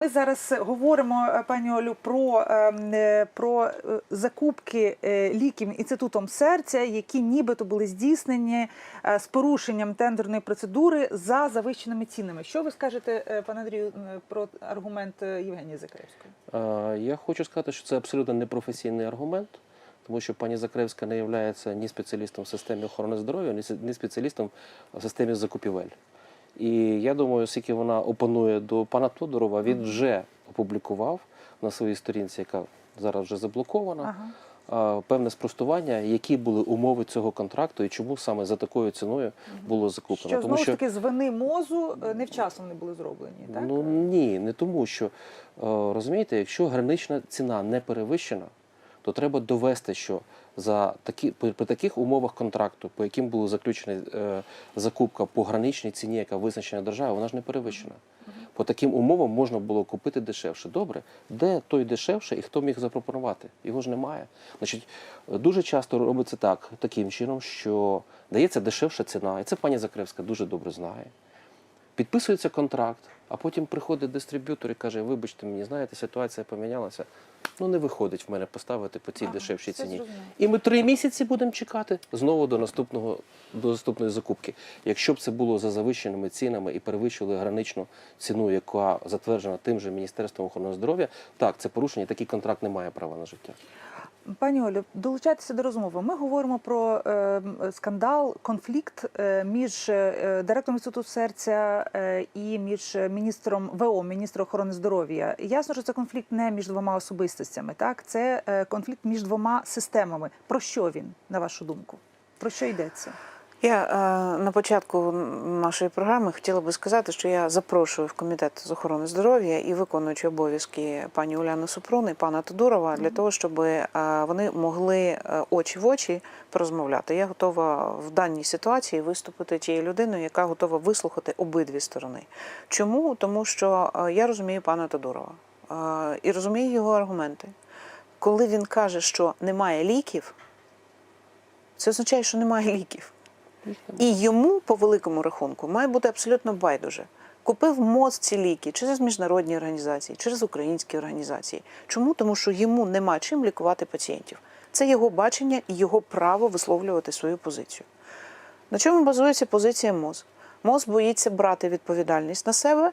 Ми зараз говоримо, е, пані Олю, про, ем, е, про е, закупки ліків інститутом серця, які нібито були здійснені з порушенням тендерної процедури за завищеними цінами. Що ви скажете, пане Андрію, про аргумент Євгенії Закревської? Я хочу сказати, що це абсолютно непрофесійний аргумент, тому що пані Закревська не є ні спеціалістом в системі охорони здоров'я, ні спеціалістом в системі закупівель. І я думаю, оскільки вона опонує до пана Тодорова, він вже опублікував на своїй сторінці, яка зараз вже заблокована, Ага. певне спростування, які були умови цього контракту і чому саме за такою ціною було закуплено. Що знову ж таки з вини мозу невчасно не були зроблені, так? Ну ні, не тому, що е, розумієте, якщо гранична ціна не перевищена, то треба довести, що за такі при, при таких умовах контракту, по яким була заключена е, закупка по граничній ціні, яка визначена державою, вона ж не перевищена. По таким умовам можна було купити дешевше. Добре, де той дешевше і хто міг запропонувати? Його ж немає. Значить, дуже часто робиться так, таким чином, що дається дешевша ціна, і це пані Закревська дуже добре знає підписується контракт, а потім приходить дистриб'ютор і каже: вибачте мені, знаєте, ситуація помінялася. Ну не виходить в мене поставити по цій Ага, дешевшій ціні. зрозуміло. І ми три місяці будемо чекати знову до наступного до наступної закупки. Якщо б це було за завищеними цінами і перевищили граничну ціну, яка затверджена тим же Міністерством охорони здоров'я, так це порушення. Такий контракт не має права на життя. Пані Олю, долучайтеся до розмови. Ми говоримо про е, скандал, конфлікт е, між е, директором інституту серця е, і між міністром ВО, міністром охорони здоров'я. Ясно, що це конфлікт не між двома особистостями, так це е, конфлікт між двома системами. Про що він, на вашу думку? Про що йдеться? Я е, на початку нашої програми хотіла би сказати, що я запрошую в комітет з охорони здоров'я і виконуючи обов'язки пані Уляни Супрун і пана Тодурова для того, щоб е, вони могли е, очі в очі порозмовляти. Я готова в даній ситуації виступити тією людиною, яка готова вислухати обидві сторони. Чому? Тому що я розумію пана Тодурова і розумію його аргументи. Коли він каже, що немає ліків, це означає, що немає ліків. І йому, по великому рахунку, має бути абсолютно байдуже. Купив МОЗ ці ліки через міжнародні організації, через українські організації. Чому? Тому що йому нема чим лікувати пацієнтів. Це його бачення і його право висловлювати свою позицію. На чому базується позиція МОЗ? МОЗ боїться брати відповідальність на себе,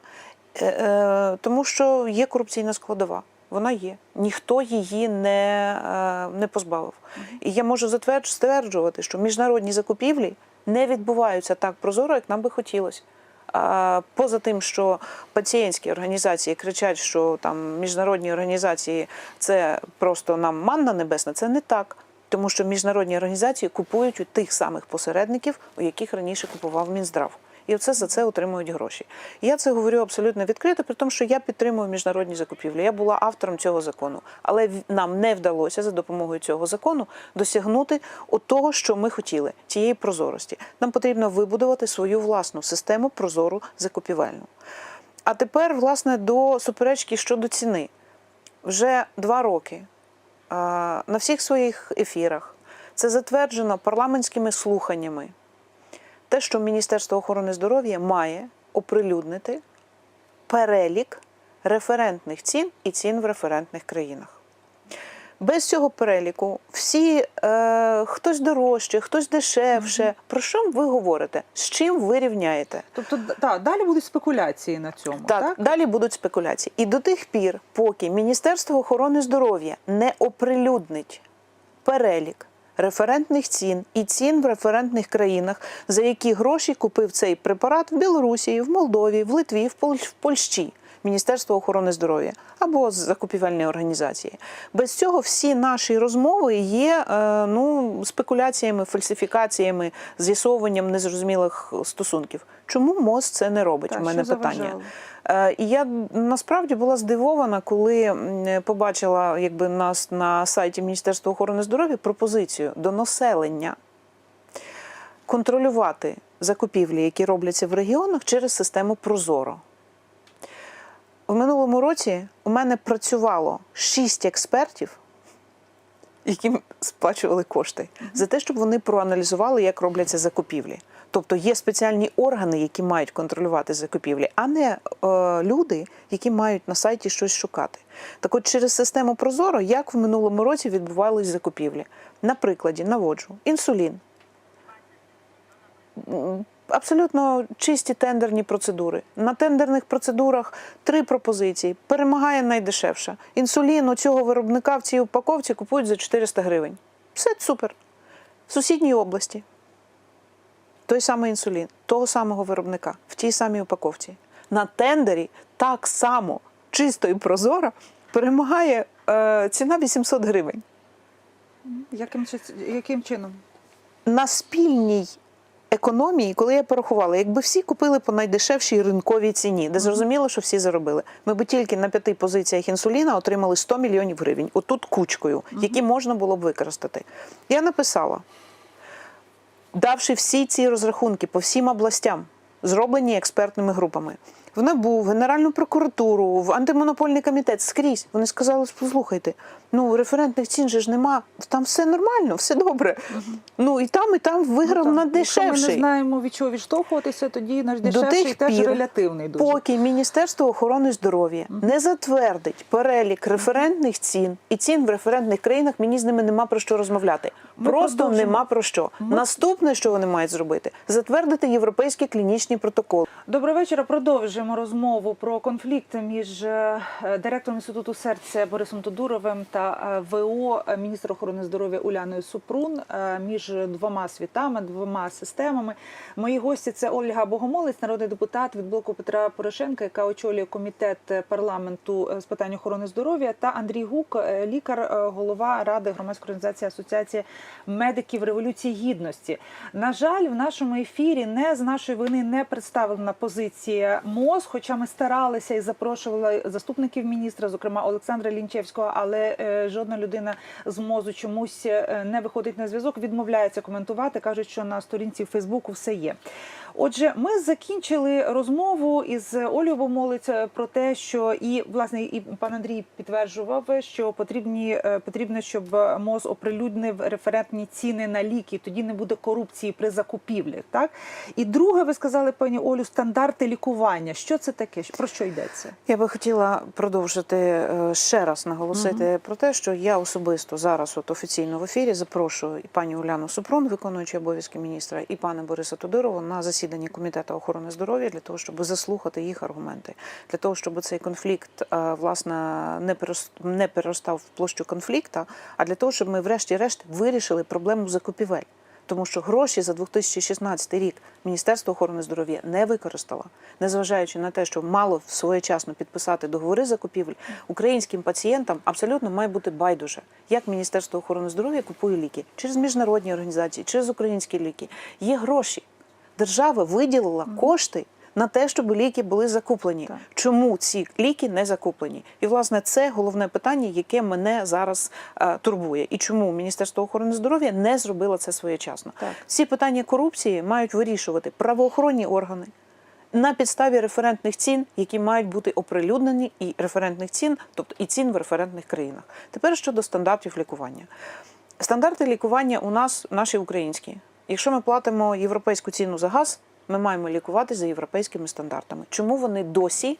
е, е, тому що є корупційна складова. Вона є. Ніхто її не, е, не позбавив. І я можу стверджувати, що міжнародні закупівлі не відбуваються так прозоро, як нам би хотілося. Поза тим, що пацієнтські організації кричать, що там міжнародні організації це просто нам манна небесна, це не так. Тому що міжнародні організації купують у тих самих посередників, у яких раніше купував Мінздрав. І оце за це отримують гроші. Я це говорю абсолютно відкрито, при тому, що я підтримую міжнародні закупівлі. Я була автором цього закону, але нам не вдалося за допомогою цього закону досягнути того, що ми хотіли, тієї прозорості. Нам потрібно вибудувати свою власну систему прозору закупівельну. А тепер, власне, до суперечки щодо ціни. Вже два роки на всіх своїх ефірах це затверджено парламентськими слуханнями. Те, що Міністерство охорони здоров'я має оприлюднити перелік референтних цін і цін в референтних країнах. Без цього переліку всі е, хтось дорожче, хтось дешевше. Про що ви говорите? З чим ви рівняєте? Тобто, д- та, далі будуть спекуляції на цьому. Так, Так, далі будуть спекуляції. І до тих пір, поки Міністерство охорони здоров'я не оприлюднить перелік референтних цін і цін в референтних країнах, за які гроші купив цей препарат в Білорусі, в Молдові, в Литві, в, Поль... Польщі. Міністерство охорони здоров'я або закупівельні організації. Без цього всі наші розмови є е, ну, спекуляціями, фальсифікаціями, з'ясовуванням незрозумілих стосунків. Чому МОЗ це не робить? Так, У мене питання. Е, І я насправді була здивована, коли побачила якби нас на сайті Міністерства охорони здоров'я пропозицію до населення контролювати закупівлі, які робляться в регіонах через систему Прозоро. В минулому році у мене працювало шість експертів, яким сплачували кошти за те, щоб вони проаналізували, як робляться закупівлі. Тобто є спеціальні органи, які мають контролювати закупівлі, а не е, люди, які мають на сайті щось шукати. Так от через систему Прозоро, як в минулому році відбувались закупівлі. На прикладі наводжу інсулін. Абсолютно чисті тендерні процедури. На тендерних процедурах три пропозиції. Перемагає найдешевша. Інсулін у цього виробника в цій упаковці купують за 400 гривень. Все супер. В сусідній області той самий інсулін, того самого виробника в тій самій упаковці. На тендері так само чисто і прозоро перемагає е, ціна 800 гривень. Яким, яким чином? На спільній економії, коли я порахувала, якби всі купили по найдешевшій ринковій ціні, де зрозуміло, що всі заробили, ми б тільки на п'яти позиціях інсуліна отримали 100 мільйонів гривень, отут кучкою, які можна було б використати. Я написала, давши всі ці розрахунки по всім областям, зроблені експертними групами. В НАБУ, в Генеральну прокуратуру, в антимонопольний комітет скрізь. Вони сказали: послухайте, ну референтних цін же ж нема, там все нормально, все добре. Ну і там, і там виграв Ну, на. Якщо ми не знаємо, від чого відштовхуватися, тоді наш дешевший теж пір, релятивний дуже. Поки Міністерство охорони здоров'я не затвердить перелік референтних цін і цін в референтних країнах, мені з ними нема про що розмовляти. Ми Просто продовжимо. нема про що. Наступне, що вони мають зробити, затвердити європейські клінічні протоколи. Доброго вечора. Продовжуємо розмову про конфлікт між е, директором інституту серця Борисом Тодуровим та е, ВО міністра охорони здоров'я Уляною Супрун е, між двома світами, двома системами. Мої гості це Ольга Богомолець, народний депутат від блоку Петра Порошенка, яка очолює комітет парламенту з питань охорони здоров'я, та Андрій Гук, лікар, голова ради громадської організації Асоціації медиків революції гідності. На жаль, в нашому ефірі не з нашої вини не представлена позиція МОЗ, хоча ми старалися і запрошували заступників міністра, зокрема Олександра Лінчевського, але е, жодна людина з МОЗу чомусь е, не виходить на зв'язок, відмовляється коментувати, кажуть, що на сторінці Фейсбуку все є. Отже, ми закінчили розмову із Олею Бомолець про те, що і власне і пан Андрій підтверджував, що потрібні е, потрібно, щоб МОЗ оприлюднив референтні ціни на ліки. Тоді не буде корупції при закупівлях. Так і друге, ви сказали, пані Олю, стандарти лікування. Що це таке? Про що йдеться? Я би хотіла продовжити е, ще раз наголосити про те, що я особисто зараз, от офіційно в ефірі, запрошую і пані Уляну Супрун, виконуючи обов'язки міністра, і пана Бориса Тодурова на засідання комітету охорони здоров'я для того, щоб заслухати їх аргументи, для того, щоб цей конфлікт е, власне не переростав в площу конфлікта, а для того, щоб ми, врешті-решт, вирішили проблему закупівель. Тому що гроші за 2016 рік Міністерство охорони здоров'я не використало, незважаючи на те, що мало своєчасно підписати договори закупівель, українським пацієнтам абсолютно має бути байдуже, як Міністерство охорони здоров'я купує ліки через міжнародні організації, через українські ліки. Є гроші. Держава виділила кошти на те, щоб ліки були закуплені. Так. Чому ці ліки не закуплені? І власне це головне питання, яке мене зараз е, турбує. І чому Міністерство охорони здоров'я не зробило це своєчасно? Так. Всі питання корупції мають вирішувати правоохоронні органи. На підставі референтних цін, які мають бути оприлюднені, і референтних цін, тобто і цін в референтних країнах. Тепер щодо стандартів лікування. Стандарти лікування у нас наші українські. Якщо ми платимо європейську ціну за газ, ми маємо лікувати за європейськими стандартами. Чому вони досі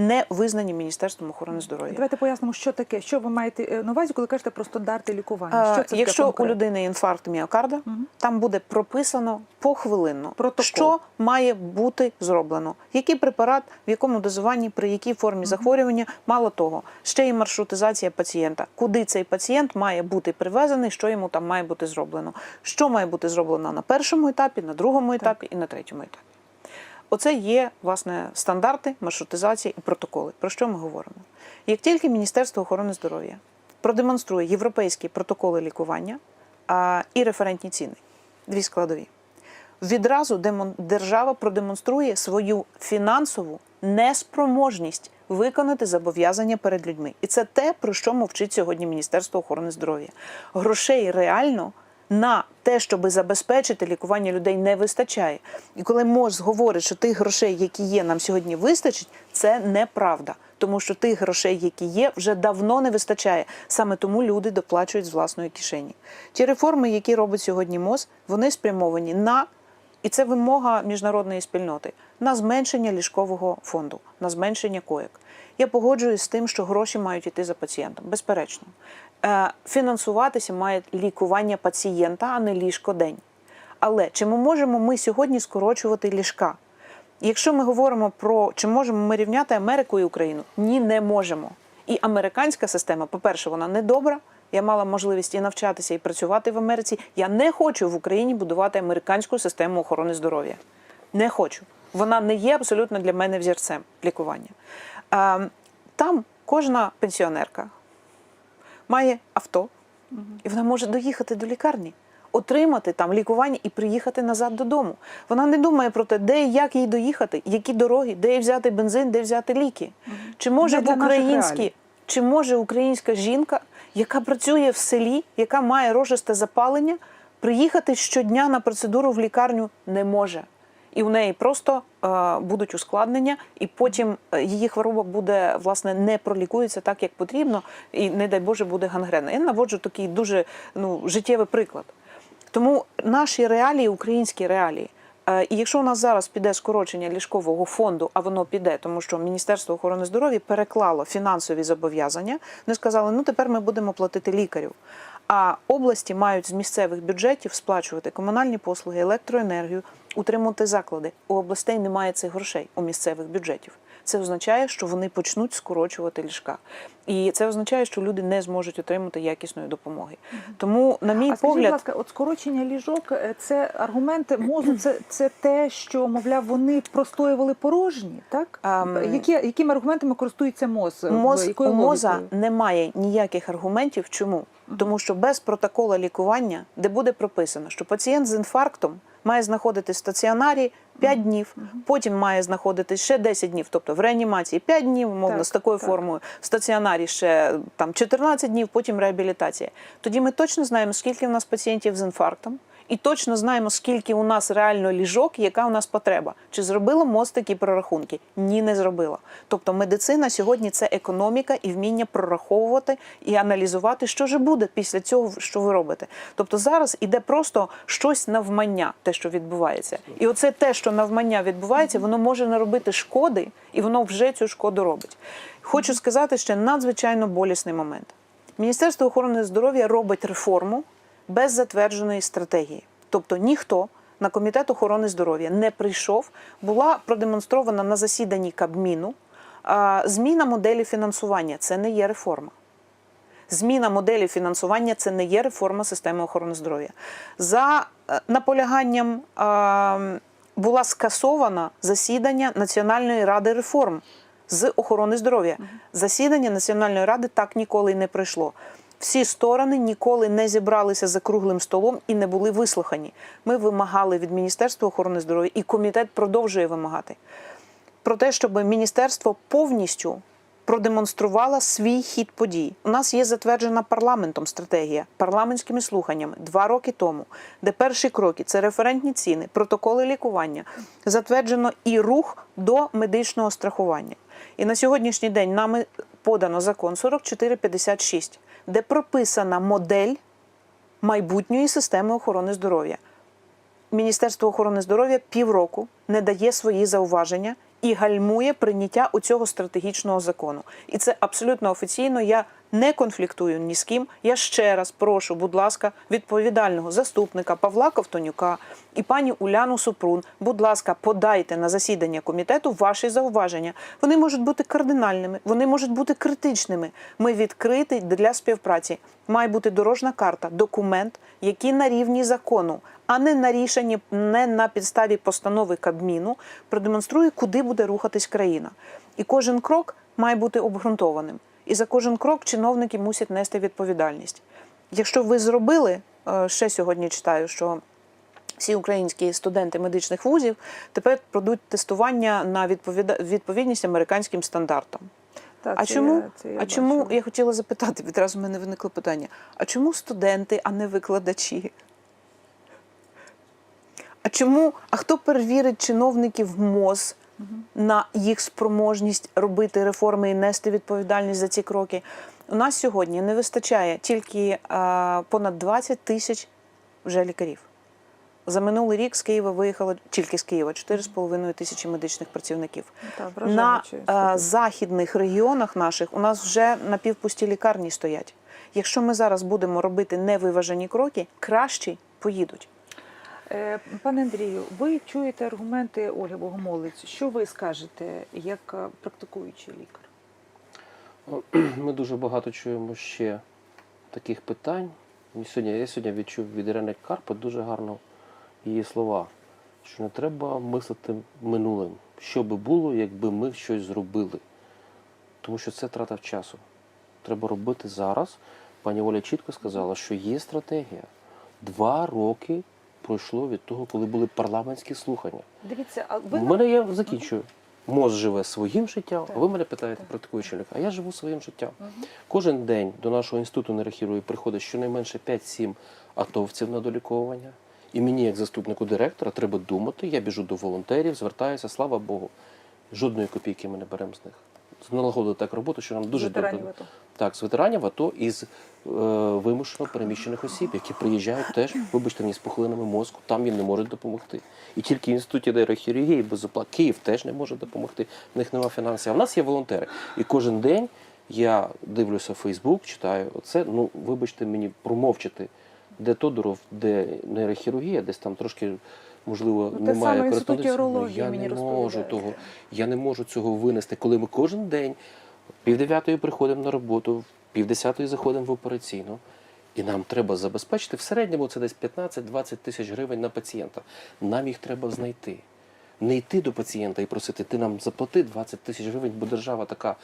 не визнані Міністерством охорони здоров'я? Давайте пояснимо, що таке. Що ви маєте е, на увазі, коли кажете про стандарти лікування? Що це Е, таке Якщо у людини інфаркт міокарда, там буде прописано похвилинно, Протокол. що має бути зроблено, який препарат, в якому дозуванні, при якій формі захворювання. Мало того, ще й маршрутизація пацієнта, куди цей пацієнт має бути привезений, що йому там має бути зроблено, що має бути зроблено на першому етапі, на другому етапі і на третьому етапі. Оце є власне стандарти, маршрутизація і протоколи. Про що ми говоримо? Як тільки Міністерство охорони здоров'я продемонструє європейські протоколи лікування а, і референтні ціни, дві складові, відразу держава продемонструє свою фінансову неспроможність виконати зобов'язання перед людьми. І це те, про що мовчить сьогодні Міністерство охорони здоров'я. Грошей реально на те, щоб забезпечити лікування людей, не вистачає. І коли МОЗ говорить, що тих грошей, які є, нам сьогодні вистачить, це неправда. Тому що тих грошей, які є, вже давно не вистачає. Саме тому люди доплачують з власної кишені. Ті реформи, які робить сьогодні МОЗ, вони спрямовані на і це вимога міжнародної спільноти на зменшення ліжкового фонду, на зменшення коєк. Я погоджуюсь з тим, що гроші мають йти за пацієнтом, безперечно. Е, Фінансуватися має лікування пацієнта, а не ліжко день. Але чи ми можемо ми сьогодні скорочувати ліжка? Якщо ми говоримо про чи можемо ми рівняти Америку і Україну, ні, не можемо. І американська система, по-перше, вона не добра. Я мала можливість і навчатися, і працювати в Америці. Я не хочу в Україні будувати американську систему охорони здоров'я. Не хочу. Вона не є абсолютно для мене взірцем лікування. Там кожна пенсіонерка має авто, і вона може доїхати до лікарні, отримати там лікування і приїхати назад додому. Вона не думає про те, де і як їй доїхати, які дороги, де їй взяти бензин, де взяти ліки. Чи може в наших українській, чи може українська жінка, яка працює в селі, яка має рожисте запалення, приїхати щодня на процедуру в лікарню не може. І в неї просто е, будуть ускладнення, і потім е, її хвороба буде власне не пролікується так, як потрібно, і не дай Боже буде гангрена. Я наводжу такий дуже ну життєвий приклад. Тому наші реалії, українські реалії. Е, І якщо у нас зараз піде скорочення ліжкового фонду, а воно піде, тому що Міністерство охорони здоров'я переклало фінансові зобов'язання, вони сказали, ну тепер ми будемо платити лікарів. А області мають з місцевих бюджетів сплачувати комунальні послуги, електроенергію, утримувати заклади. У областей немає цих грошей у місцевих бюджетів. Це означає, що вони почнуть скорочувати ліжка, і це означає, що люди не зможуть отримати якісної допомоги. Тому, на мій а скажіть, будь ласка, от скорочення ліжок е, це аргументи мозу, це, це те, що мовляв вони простоювали порожні, так? Ам, Які, якими аргументами користується МОЗ? Моз, Якою у моза логікою? немає ніяких аргументів. Чому? Тому що без протоколу лікування, де буде прописано, що пацієнт з інфарктом має знаходитись в стаціонарі 5 днів, потім має знаходитись ще 10 днів, тобто в реанімації 5 днів, умовно, Так, з такою так. формою, в стаціонарі ще там 14 днів, потім реабілітація. Тоді ми точно знаємо, скільки в нас пацієнтів з інфарктом. І точно знаємо, скільки у нас реально ліжок, яка у нас потреба. Чи зробила МОЗ такі прорахунки? Ні, не зробила. Тобто медицина сьогодні це економіка і вміння прораховувати і аналізувати, що ж буде після цього, що ви робите. Тобто зараз іде просто щось навмання, те, що відбувається. І оце те, що навмання відбувається, воно може наробити шкоди, і воно вже цю шкоду робить. Хочу сказати ще надзвичайно болісний момент. Міністерство охорони здоров'я робить реформу без затвердженої стратегії. Тобто ніхто на комітет охорони здоров'я не прийшов, була продемонстрована на засіданні Кабміну зміна моделі фінансування. Це не є реформа. Зміна моделі фінансування це не є реформа системи охорони здоров'я. За е, наполяганням була скасована засідання Національної ради реформ з охорони здоров'я. Засідання Національної ради так ніколи й не пройшло. Всі сторони ніколи не зібралися за круглим столом і не були вислухані. Ми вимагали від Міністерства охорони здоров'я, і комітет продовжує вимагати про те, щоб міністерство повністю продемонструвало свій хід подій. У нас є затверджена парламентом стратегія парламентськими слуханнями два роки тому, де перші кроки це референтні ціни, протоколи лікування, затверджено і рух до медичного страхування. І на сьогоднішній день нами подано закон 4456, де прописана модель майбутньої системи охорони здоров'я. Міністерство охорони здоров'я півроку не дає свої зауваження і гальмує прийняття у цього стратегічного закону. І це абсолютно офіційно. Я не конфліктую ні з ким. Я ще раз прошу, будь ласка, відповідального заступника Павла Ковтонюка і пані Уляну Супрун. Будь ласка, подайте на засідання комітету ваші зауваження. Вони можуть бути кардинальними, вони можуть бути критичними. Ми відкриті для співпраці. Має бути дорожна карта, документ, який на рівні закону, а не на рішенні, не на підставі постанови Кабміну, продемонструє, куди буде рухатись країна. І кожен крок має бути обґрунтованим. І за кожен крок чиновники мусять нести відповідальність. Якщо ви зробили, е, ще сьогодні читаю, що всі українські студенти медичних вузів тепер пройдуть тестування на відповідність американським стандартам. Так, А це чому? я- це я а чому я хотіла запитати? Відразу в мене виникло питання: а чому студенти, а не викладачі? А чому? А хто перевірить чиновників МОЗ на їх спроможність робити реформи і нести відповідальність за ці кроки? У нас сьогодні не вистачає тільки а, понад 20 тисяч вже лікарів. За минулий рік з Києва виїхало тільки з Києва 4,5 тисячі медичних працівників. Так, На вражаюче, е, західних регіонах наших у нас вже напівпусті лікарні стоять. Якщо ми зараз будемо робити невиважені кроки, кращі поїдуть. Е, Пане Андрію, ви чуєте аргументи Ольги Богомолець. Що ви скажете як е, практикуючий лікар? Ми дуже багато чуємо ще таких питань. Сьогодні, я сьогодні відчув від Ірини Карпа дуже гарно її слова, що не треба мислити минулим, що би було, якби ми щось зробили. Тому що це трата часу. Треба робити зараз. Пані Оля чітко сказала, що є стратегія. Два роки пройшло від того, коли були парламентські слухання. Дивіться, а ви У мене я закінчую. МОЗ живе своїм життям, Так. а ви мене питаєте Так. практикуючий лікар. А я живу своїм життям. Кожен день до нашого інституту нейрохірургії приходить щонайменше 5-7 атовців на доліковування. І мені, як заступнику директора, треба думати. Я біжу до волонтерів, звертаюся, слава Богу. Жодної копійки ми не беремо з них. Налагодили так роботу, що нам дуже ветеранів добре. АТО. Так, з ветеранів АТО і з е, вимушено переміщених осіб, які приїжджають теж, вибачте мені, з пухлинами мозку, там їм не можуть допомогти. І тільки в інституті нейрохірургії без оплат Київ теж не може допомогти. В них немає фінансів. А в нас є волонтери. І кожен день я дивлюся Фейсбук, читаю оце. Ну, вибачте мені, промовчати, де Тодоров, де нейрохірургія, десь там трошки. Можливо, Ну, немає. Ну, Я мені не можу того. Я не можу цього винести, коли ми кожен день півдев'ятої приходимо на роботу, півдесятої заходимо в операційну, і нам треба забезпечити в середньому це десь 15-20 тисяч гривень на пацієнта. Нам їх треба знайти. Не йти до пацієнта і просити, ти нам заплати 20 тисяч гривень, бо держава така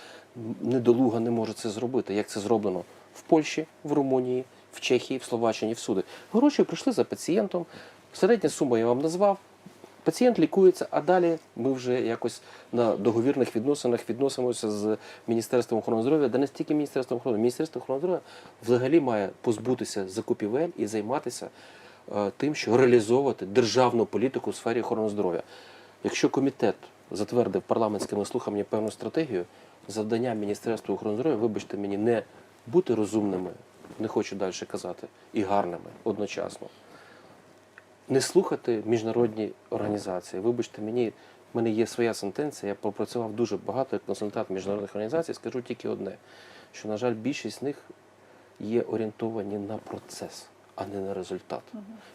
недолуга не може це зробити. Як це зроблено в Польщі, в Румунії, в Чехії, в Словаччині, всюди. Гроші прийшли за пацієнтом. Середня сума я вам назвав. Пацієнт лікується, а далі ми вже якось на договірних відносинах відносимося з Міністерством охорони здоров'я, де не стільки Міністерством охорони, Міністерство охорони здоров'я взагалі має позбутися закупівель і займатися е, тим, що реалізовувати державну політику у сфері охорони здоров'я. Якщо комітет затвердив парламентськими слуханнями певну стратегію, завдання Міністерства охорони здоров'я, вибачте мені, не бути розумними, не хочу далі казати, і гарними одночасно не слухати міжнародні організації. Вибачте, мені в мене є своя сентенція. Я попрацював дуже багато як консультант міжнародних організацій. Скажу тільки одне: що, на жаль, більшість з них є орієнтовані на процес, а не на результат.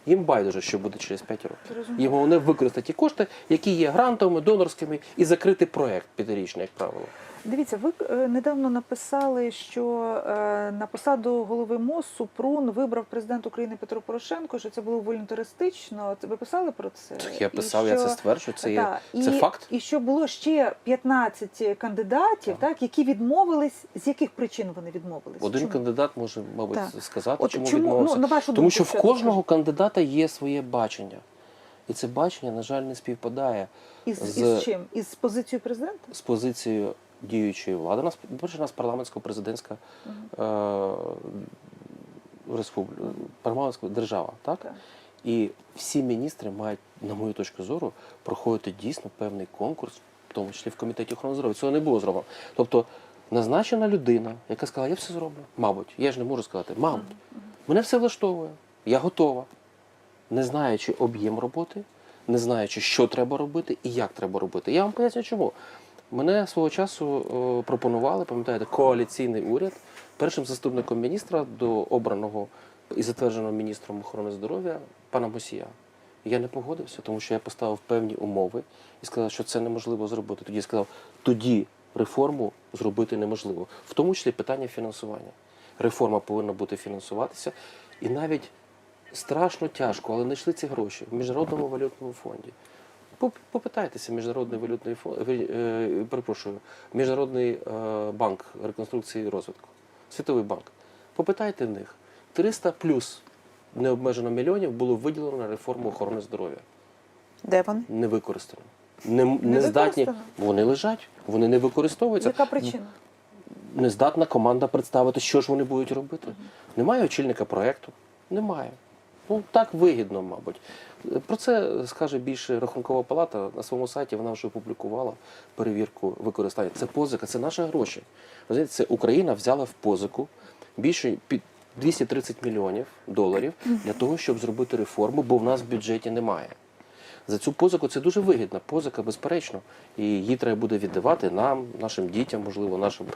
Їм байдуже, що буде через 5 років. Їм головне використати ті кошти, які є грантовими, донорськими, і закрити проект п'ятирічний, як правило. Дивіться, ви е, недавно написали, що е, на посаду голови МОЗ Супрун вибрав президент України Петро Порошенко, що це було волюнтаристично. Ви писали про це? Так я І писав, я це стверджую. Це є і, це факт. І що було ще 15 кандидатів, так. які відмовились. З яких причин вони відмовились? Один Чому? кандидат може, мабуть, Так. сказати, От чому, чому, відмовився. ну, на вашу Тому думку, що в що кожного кандидата є своє бачення. І це бачення, на жаль, не співпадає із, з- із чим? Із позицією президента? з позицією діючої влади. У нас, перше, у нас парламентсько-президентська е, республіка, парламентська держава, так? Так. І всі міністри мають, на мою точку зору, проходити дійсно певний конкурс, в тому числі в комітеті охорони здоров'я. Цього не було зроблено. Тобто назначена людина, яка сказала, я все зроблю. Мабуть, я ж не можу сказати, мабуть, мене все влаштовує, я готова. Не знаючи об'єм роботи, не знаючи, що треба робити і як треба робити. Я вам поясню, чому. Мене свого часу е, пропонували, пам'ятаєте, коаліційний уряд першим заступником міністра до обраного і затвердженого міністром охорони здоров'я пана Мосія. Я не погодився, тому що я поставив певні умови і сказав, що це неможливо зробити. Тоді я сказав, тоді реформу зробити неможливо, в тому числі питання фінансування. Реформа повинна бути фінансуватися, і навіть страшно тяжко, але знайшли ці гроші в міжнародному валютному фонді. Поп- Попитайтеся міжнародний валютний фонд, е, перепрошую, міжнародний е, банк реконструкції і розвитку, світовий банк. Попитайте в них. 300 плюс необмежено мільйонів було виділено на реформу охорони здоров'я. Де вони? Не використано. Не, не, здатні. Вони лежать, вони не використовуються. Яка причина? Не здатна команда представити, що ж вони будуть робити. Немає очільника проєкту? Немає. Ну так вигідно, мабуть. Про це скаже більше Рахункова палата на своєму сайті. Вона вже опублікувала перевірку використання. Це позика, це наші гроші. Це Україна взяла в позику більше під 230 мільйонів доларів для того, щоб зробити реформу, бо в нас в бюджеті немає. За цю позику це дуже вигідна позика, безперечно. І її треба буде віддавати нам, нашим дітям, можливо, нашим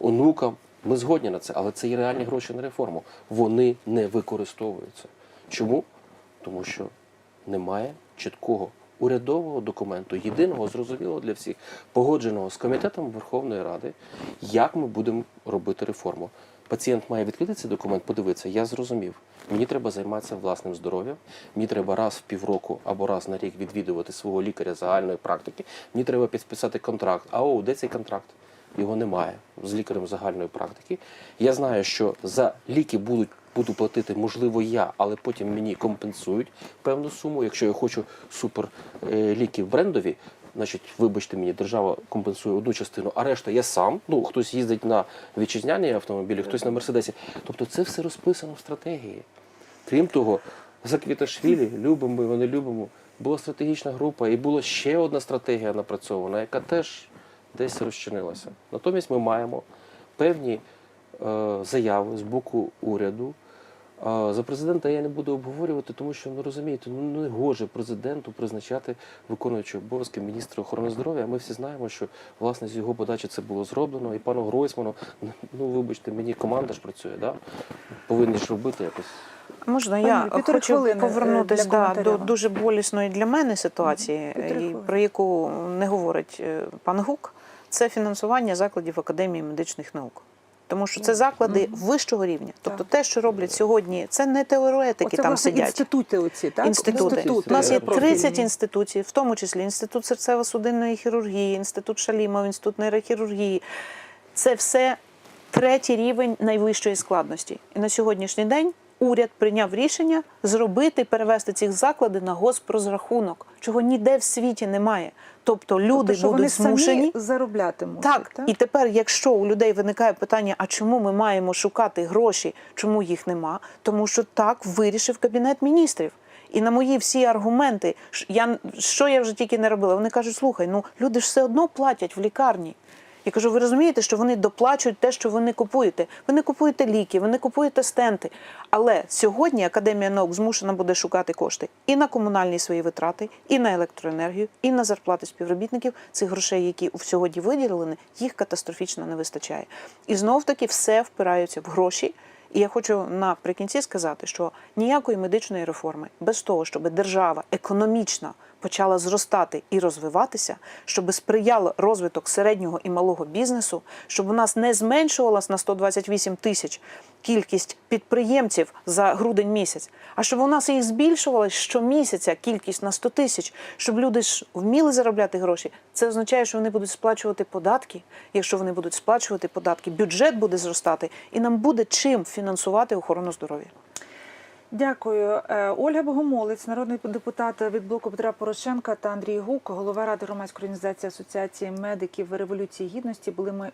онукам. Ми згодні на це, але це є реальні гроші на реформу. Вони не використовуються. Чому? Тому що немає чіткого урядового документу, єдиного, зрозумілого для всіх, погодженого з комітетом Верховної Ради, як ми будемо робити реформу. Пацієнт має відкрити цей документ, подивитися, я зрозумів. Мені треба займатися власним здоров'ям. Мені треба раз в півроку або раз на рік відвідувати свого лікаря загальної практики. Мені треба підписати контракт. А о, де цей контракт? Його немає з лікарем загальної практики. Я знаю, що за ліки будуть буду платити, можливо, я, але потім мені компенсують певну суму. Якщо я хочу супер е, ліків брендові, значить, вибачте мені, держава компенсує одну частину, а решта я сам. Ну хтось їздить на вітчизняні автомобілі, хтось на мерседесі. Тобто це все розписано в стратегії. Крім того, за Квіташвілі, любимо його, не любимо. Була стратегічна група, і була ще одна стратегія напрацьована, яка теж десь розчинилася. Натомість ми маємо певні е, заяви з боку уряду. За президента я не буду обговорювати, тому що ну розумієте, ну не гоже президенту призначати виконуючого обов'язки міністра охорони здоров'я. Ми всі знаємо, що власне з його подачі це було зроблено, і пану Гройсману, ну вибачте, мені команда ж працює, да? повинні ж робити якось. Можна Пані я Юлі, хочу хвилини, е, повернутися да, до дуже болісної для мене ситуації, Півтори і про яку не говорить е, пан Гук. Це фінансування закладів Академії медичних наук. Тому що це заклади вищого рівня. Тобто Так. те, що роблять сьогодні, це не теоретики Оце, там власне, сидять. інститути оці, так? Інститути. Інститути У нас є профільні. 30 інститутів, в тому числі інститут серцево-судинної хірургії, інститут Шалімов, інститут нейрохірургії. Це все третій рівень найвищої складності. І на сьогоднішній день уряд прийняв рішення зробити перевести ці заклади на госпрозрахунок, чого ніде в світі немає. Тобто люди Тобто, будуть вони змушені. самі зароблятимуть. Так, і тепер, якщо у людей виникає питання, а чому ми маємо шукати гроші, чому їх нема? Тому що так вирішив кабінет міністрів. І на мої всі аргументи, я що я вже тільки не робила. Вони кажуть, слухай, ну люди ж все одно платять в лікарні. Я кажу, ви розумієте, що вони доплачують те, що ви не купуєте. Ви не купуєте ліки, ви не купуєте стенти. Але сьогодні Академія наук змушена буде шукати кошти і на комунальні свої витрати, і на електроенергію, і на зарплати співробітників. Цих грошей, які сьогодні виділені, їх катастрофічно не вистачає. І знов таки все впирається в гроші. І я хочу наприкінці сказати, що ніякої медичної реформи без того, щоб держава економічно почала зростати і розвиватися, щоб сприяло розвиток середнього і малого бізнесу, щоб у нас не зменшувалась на 128 тисяч кількість підприємців за грудень місяць, а щоб у нас їх збільшувалась щомісяця кількість на 100 тисяч, щоб люди ж вміли заробляти гроші. Це означає, що вони будуть сплачувати податки. Якщо вони будуть сплачувати податки, бюджет буде зростати, і нам буде чим фінансувати охорону здоров'я. Дякую. Е, Ольга Богомолець, народний депутат від блоку Петра Порошенка та Андрій Гук, голова ради громадської організації Асоціації медиків Революції Гідності, були ми